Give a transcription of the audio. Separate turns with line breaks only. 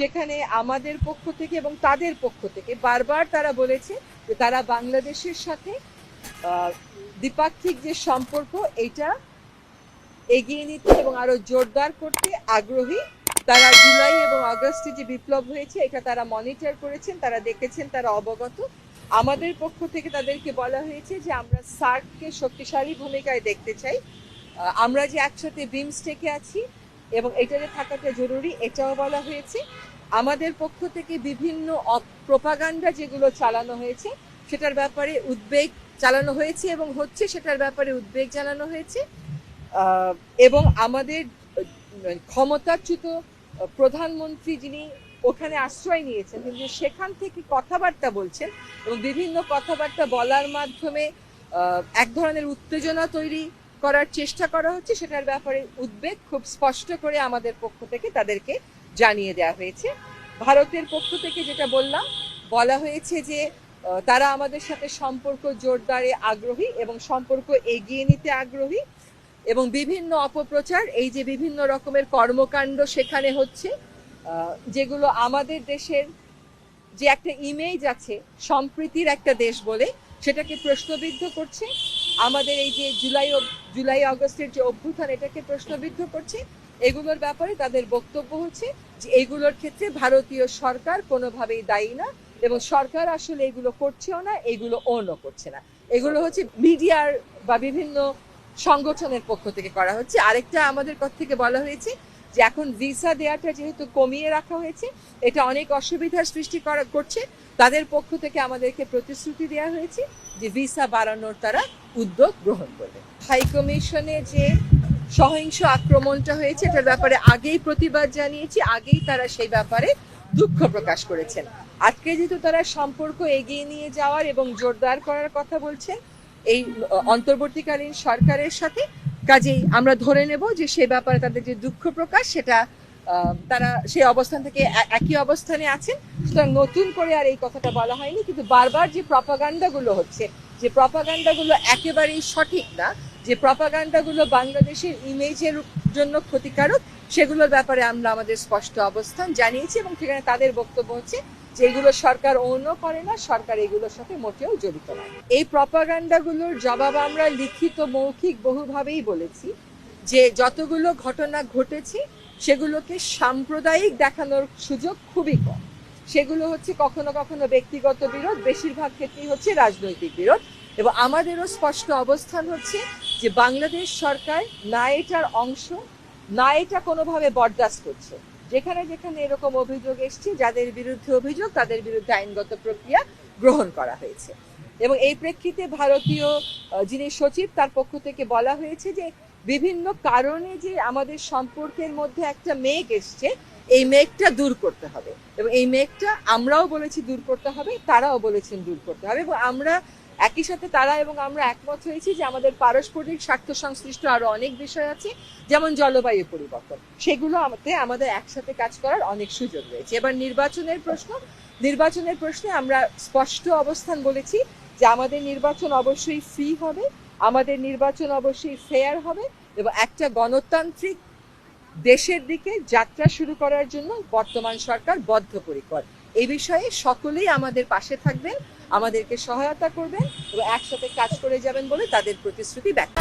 সেখানে আমাদের পক্ষ থেকে এবং তাদের পক্ষ থেকে বারবার তারা বলেছে যে তারা বাংলাদেশের সাথে দ্বিপাক্ষিক যে সম্পর্ক, এটা এগিয়ে নিতে এবং আরও জোরদার করতে আগ্রহী। তারা জুলাই এবং আগস্টে যে বিপ্লব হয়েছে, এটা তারা মনিটর করেছেন, তারা দেখেছেন, তারা অবগত। আমাদের পক্ষ থেকে তাদেরকে বলা হয়েছে যে আমরা সার্ককে শক্তিশালী ভূমিকায় দেখতে চাই। আমরা যে একসাথে বিমস্টেকে আছি এবং এটাতে থাকাটা জরুরি, এটাও বলা হয়েছে। আমাদের পক্ষ থেকে বিভিন্ন প্রোপাগান্ডা যেগুলো চালানো হয়েছে, সেটার ব্যাপারে উদ্বেগ চালানো হয়েছে এবং হচ্ছে সেটার ব্যাপারে উদ্বেগ জানানো হয়েছে। এবং আমাদের ক্ষমতাচ্যুত প্রধানমন্ত্রী যিনি ওখানে আশ্রয় নিয়েছেন কিন্তু সেখান থেকে কথাবার্তা বলছেন এবং বিভিন্ন কথাবার্তা বলার মাধ্যমে এক ধরনের উত্তেজনা তৈরি করার চেষ্টা করা হচ্ছে, সেটার ব্যাপারে উদ্বেগ খুব স্পষ্ট করে আমাদের পক্ষ থেকে তাদেরকে জানিয়ে দেওয়া হয়েছে। ভারতের পক্ষ থেকে যেটা বললাম, বলা হয়েছে যে তারা আমাদের সাথে সম্পর্ক জোরদারে আগ্রহী এবং সম্পর্ক এগিয়ে নিতে আগ্রহী এবং বিভিন্ন অপপ্রচার, এই যে বিভিন্ন রকমের কর্মকাণ্ড সেখানে হচ্ছে যেগুলো আমাদের দেশের যে একটা ইমেজ আছে, সম্প্রীতির একটা দেশ বলে, সেটাকে প্রশ্নবিদ্ধ করছে। আমাদের এই যে জুলাই জুলাই আগস্টের যে অভ্যুত্থান, এটাকে প্রশ্নবিদ্ধ করছে। এগুলোর ব্যাপারে তাদের বক্তব্য হচ্ছে। যে এইগুলোর ক্ষেত্রে ভারতীয় সরকার কোনোভাবেই দায়ী না এবং সরকার আসলে এগুলো করছেও না, এগুলো ওনও করছে না। এগুলো হচ্ছে মিডিয়ার বা বিভিন্ন সংগঠনের পক্ষ থেকে করা হচ্ছে। আরেকটা আমাদের পক্ষ থেকে বলা হয়েছে যে এখন ভিসা দেওয়াটা যেহেতু কমিয়ে রাখা হয়েছে, এটা অনেক অসুবিধার সৃষ্টি করা, করছে। তাদের পক্ষ থেকে আমাদেরকে প্রতিশ্রুতি দেওয়া হয়েছে যে ভিসা বাড়ানোর তারা উদ্যোগ গ্রহণ করবে। হাই কমিশনে যে সহিংস আক্রমণটা হয়েছে, এটার ব্যাপারে আগেই প্রতিবাদ জানিয়েছি, আগেই তারা সেই ব্যাপারে দুঃখ প্রকাশ করেছেন। আজকে যেহেতু তারা সম্পর্ক এগিয়ে নিয়ে যাওয়ার এবং জোরদার করার কথা বলছেন, এই অন্তর্বর্তীকালীন সরকারের সাথে, কাজেই আমরা ধরে নেব যে সে ব্যাপারে তাদের যে দুঃখ প্রকাশ, সেটা তারা সেই অবস্থান থেকে একই অবস্থানে আছেন। সুতরাং নতুন করে আর এই কথাটা বলা হয়নি, কিন্তু বারবার যে প্রপাগান্ডাগুলো হচ্ছে, যে প্রপাগান্ডাগুলো একেবারেই সঠিক না যে প্রপাগান্ডাগুলো বাংলাদেশের ইমেজের জন্য ক্ষতিকারক, সেগুলোর ব্যাপারে আমরা আমাদের স্পষ্ট অবস্থান জানিয়েছি এবং সেখানে তাদের বক্তব্য হচ্ছে যে এগুলো সরকার অন্য করে না, সরকার এগুলোর সাথে মোটেও জড়িত নয়। এই প্রপাগান্ডাগুলোর জবাব আমরা লিখিত, মৌখিক বহুভাবেই বলেছি যে যতগুলো ঘটনা ঘটেছে, সেগুলোকে সাম্প্রদায়িক দেখানোর সুযোগ খুবই কম। সেগুলো হচ্ছে কখনো কখনো ব্যক্তিগত বিরোধ, বেশিরভাগ ক্ষেত্রেই হচ্ছে রাজনৈতিক বিরোধ। এবং আমাদেরও স্পষ্ট অবস্থান হচ্ছে যে বাংলাদেশ সরকার না এটার অংশ, না এটা কোনোভাবে বরদাস্ত করছে। যেখানে যেখানে এরকম অভিযোগ এসছে, যাদের বিরুদ্ধে অভিযোগ, তাদের বিরুদ্ধে আইনগত প্রক্রিয়া গ্রহণ করা হয়েছে। এবং এই প্রেক্ষিতে ভারতীয় যিনি সচিব, তার পক্ষ থেকে বলা হয়েছে যে বিভিন্ন কারণে যে আমাদের সম্পর্কের মধ্যে একটা মেঘ এসছে, এই মেঘটা দূর করতে হবে। এবং এই মেঘটা আমরাও বলেছি দূর করতে হবে, তারাও বলেছেন দূর করতে হবে। এবং আমরা একই সাথে তারা এবং আমরা একমত হয়েছি যে আমাদের পারস্পরিক স্বার্থ সংশ্লিষ্ট আরও অনেক বিষয় আছে, যেমন জলবায়ু পরিবর্তন। সেগুলো আমাদের আমাদের একসাথে কাজ করার অনেক সুযোগ রয়েছে। এবার নির্বাচনের প্রশ্ন, নির্বাচনের প্রশ্নে আমরা স্পষ্ট অবস্থান বলেছি যে আমাদের নির্বাচন অবশ্যই ফ্রি হবে, আমাদের নির্বাচন অবশ্যই ফেয়ার হবে এবং একটা গণতান্ত্রিক দেশের দিকে যাত্রা শুরু করার জন্য বর্তমান সরকার বদ্ধপরিকর। এই বিষয়ে সকলেই আমাদের পাশে থাকবেন, আমাদেরকে সহায়তা করবেন এবং একসাথে কাজ করে যাবেন বলে তাদের প্রতিশ্রুতি ব্যক্ত।